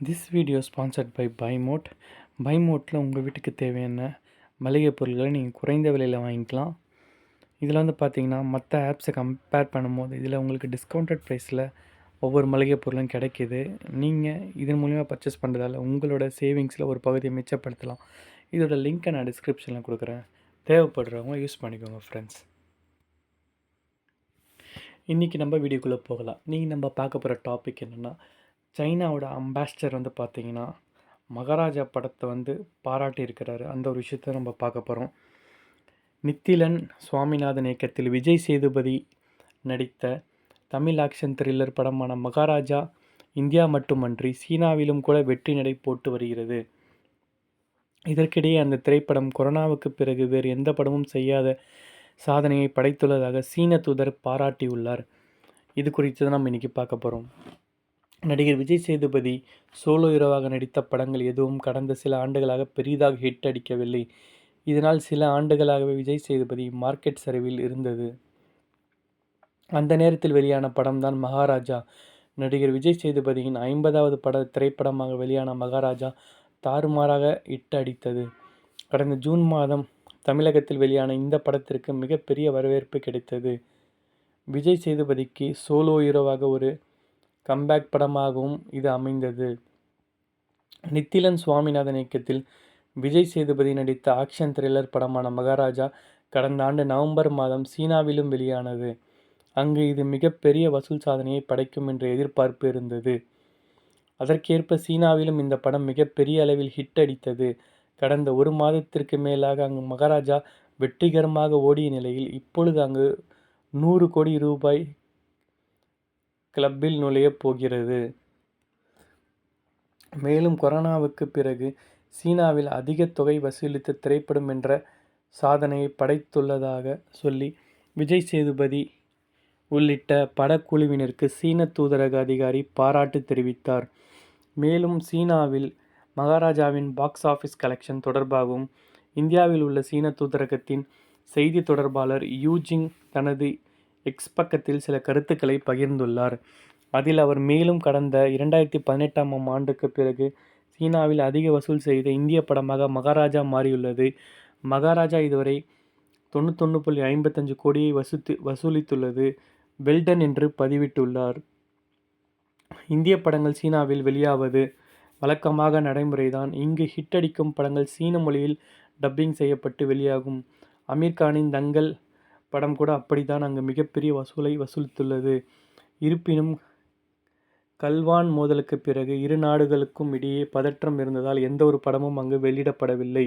This video sponsored by Bymot பைமோட்டில் உங்கள் வீட்டுக்கு தேவையான மளிகை பொருட்களை நீங்கள் குறைந்த விலையில் வாங்கிக்கலாம். இதில் வந்து பார்த்தீங்கன்னா மற்ற ஆப்ஸை கம்பேர் பண்ணும்போது இதில் உங்களுக்கு டிஸ்கவுண்டட் ப்ரைஸில் ஒவ்வொரு மளிகை பொருளும் கிடைக்கிது. நீங்கள் இதன் மூலிமா பர்ச்சேஸ் பண்ணுறதால உங்களோட சேவிங்ஸில் ஒரு பகுதியை மிச்சப்படுத்தலாம். இதோட லிங்க்கை நான் டிஸ்கிரிப்ஷனில் கொடுக்குறேன். தேவைப்படுறவங்க யூஸ் பண்ணிக்கோங்க ஃப்ரெண்ட்ஸ் இன்றைக்கி நம்ம வீடியோக்குள்ளே போகலாம். நீங்கள் நம்ம பார்க்க போகிற டாபிக் என்னென்னா சைனாவோட அம்பாஸ்டர் வந்து பார்த்தீங்கன்னா மகாராஜா படத்தை வந்து பாராட்டியிருக்கிறாரு. அந்த ஒரு விஷயத்த நம்ம பார்க்க போகிறோம் நித்திலன் சுவாமிநாதன் இயக்கத்தில் விஜய் சேதுபதி நடித்த தமிழ் ஆக்ஷன் த்ரில்லர் படமான மகாராஜா இந்தியா மட்டுமன்றி சீனாவிலும் கூட வெற்றி நடை போட்டு வருகிறது. இதற்கிடையே அந்த திரைப்படம் கொரோனாவுக்கு பிறகு வேறு எந்த படமும் செய்யாத சாதனையை படைத்துள்ளதாக சீன தூதர் பாராட்டியுள்ளார். இது குறித்து தான் நம்ம இன்றைக்கி பார்க்க போகிறோம் நடிகர் விஜய் சேதுபதி சோலோ ஹீரோவாக நடித்த படங்கள் எதுவும் கடந்த சில ஆண்டுகளாக பெரிதாக ஹிட் அடிக்கவில்லை. இதனால் சில ஆண்டுகளாகவே விஜய் சேதுபதி மார்க்கெட் சரிவில் இருந்தது. அந்த நேரத்தில் வெளியான படம்தான் மகாராஜா. நடிகர் விஜய் சேதுபதியின் ஐம்பதாவது பட திரைப்படமாக வெளியான மகாராஜா தாறுமாறாக ஹிட் அடித்தது. கடந்த ஜூன் மாதம் தமிழகத்தில் வெளியான இந்த படத்திற்கு மிகப்பெரிய வரவேற்பு கிடைத்தது. விஜய் சேதுபதிக்கு சோலோ ஹீரோவாக ஒரு கம்பேக் படமாகவும் இது அமைந்தது. நித்திலன் சுவாமிநாதன் இயக்கத்தில் விஜய் சேதுபதி நடித்த ஆக்ஷன் த்ரில்லர் படமான மகாராஜா கடந்த ஆண்டு நவம்பர் மாதம் சீனாவிலும் வெளியானது. அங்கு இது மிகப்பெரிய வசூல் சாதனையை படைக்கும் என்ற எதிர்பார்ப்பு இருந்தது. அதற்கேற்ப சீனாவிலும் இந்த படம் மிகப்பெரிய அளவில் ஹிட் அடித்தது. கடந்த ஒரு மாதத்திற்கு மேலாக அங்கு மகாராஜா வெற்றிகரமாக ஓடிய நிலையில் இப்பொழுது அங்கு நூறு கோடி ரூபாய் கிளப்பில் நுழையப் போகிறது. மேலும் கொரோனாவுக்கு பிறகு சீனாவில் அதிக தொகை வசூலித்த திரைப்படம் என்ற சாதனையை படைத்துள்ளதாக சொல்லி விஜய் சேதுபதி உள்ளிட்ட படக்குழுவினருக்கு சீன தூதரக அதிகாரி பாராட்டு தெரிவித்தார். மேலும் சீனாவில் மகாராஜாவின் பாக்ஸ் ஆஃபீஸ் கலெக்ஷன் தொடர்பாகவும் இந்தியாவில் உள்ள சீன தூதரகத்தின் செய்தி தொடர்பாளர் யூஜிங் தனது எக்ஸ் பக்கத்தில் சில கருத்துக்களை பகிர்ந்துள்ளார். அதில் அவர் மேலும் கடந்த இரண்டாயிரத்தி பதினெட்டாம் ஆண்டுக்கு பிறகு சீனாவில் அதிக வசூல் செய்த இந்திய படமாக மகாராஜா மாறியுள்ளது. மகாராஜா இதுவரை தொண்ணூத்தொன்று புள்ளி ஐம்பத்தஞ்சு கோடியை வசூத்து வசூலித்துள்ளது வெல்டன் என்று பதிவிட்டுள்ளார். இந்திய படங்கள் சீனாவில் வெளியாவது வழக்கமாக நடைமுறைதான். இங்கு ஹிட் அடிக்கும் படங்கள் சீன மொழியில் டப்பிங் செய்யப்பட்டு வெளியாகும். அமீர்கானின் தங்கல் படம் கூட அப்படித்தான் அங்கு மிகப்பெரிய வசூலை வசூலித்துள்ளது. இருப்பினும் கல்வான் மோதலுக்கு பிறகு இரு நாடுகளுக்கும் இடையே பதற்றம் இருந்ததால் எந்த ஒரு படமும் அங்கு வெளியிடப்படவில்லை.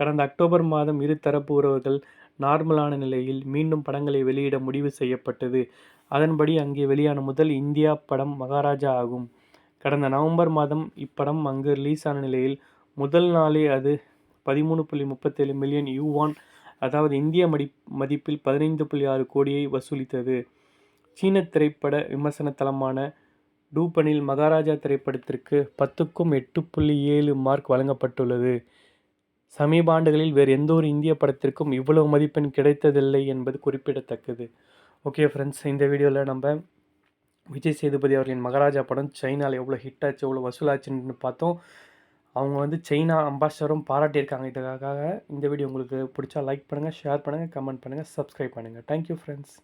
கடந்த அக்டோபர் மாதம் இரு தரப்பு உறவுகள் நார்மலான நிலையில் மீண்டும் படங்களை வெளியிட முடிவு செய்யப்பட்டது. அதன்படி அங்கே வெளியான முதல் இந்தியா படம் மகாராஜா ஆகும். கடந்த நவம்பர் மாதம் இப்படம் அங்கு ரிலீஸ் ஆன நிலையில் முதல் நாளே அது பதிமூணு புள்ளி முப்பத்தேழு மில்லியன் யூவான் அதாவது இந்திய மடி மதிப்பில் பதினைந்து புள்ளி ஆறு கோடியை வசூலித்தது. சீன திரைப்பட விமர்சன தளமான டூபனில் மகாராஜா திரைப்படத்திற்கு பத்துக்கும் எட்டு புள்ளி ஏழு மார்க் வழங்கப்பட்டுள்ளது. சமீப ஆண்டுகளில் வேறு எந்த ஒரு இந்திய படத்திற்கும் இவ்வளவு மதிப்பெண் கிடைத்ததில்லை என்பது குறிப்பிடத்தக்கது. ஓகே ஃப்ரெண்ட்ஸ் இந்த வீடியோவில் நம்ம விஜய் சேதுபதி அவர்களின் மகாராஜா படம் சைனாவில் எவ்வளோ ஹிட் ஆச்சு எவ்வளோ வசூலாச்சுன்னு பார்த்தோம். அவங்க வந்து சைனா அம்பாசடரும் பாராட்டியிருக்காங்க. இதுக்காக இந்த வீடியோ உங்களுக்கு பிடிச்சா லைக் பண்ணுங்கள் ஷேர் பண்ணுங்கள் கமெண்ட் பண்ணுங்கள் சப்ஸ்கிரைப் பண்ணுங்கள் தேங்க்யூ ஃப்ரெண்ட்ஸ்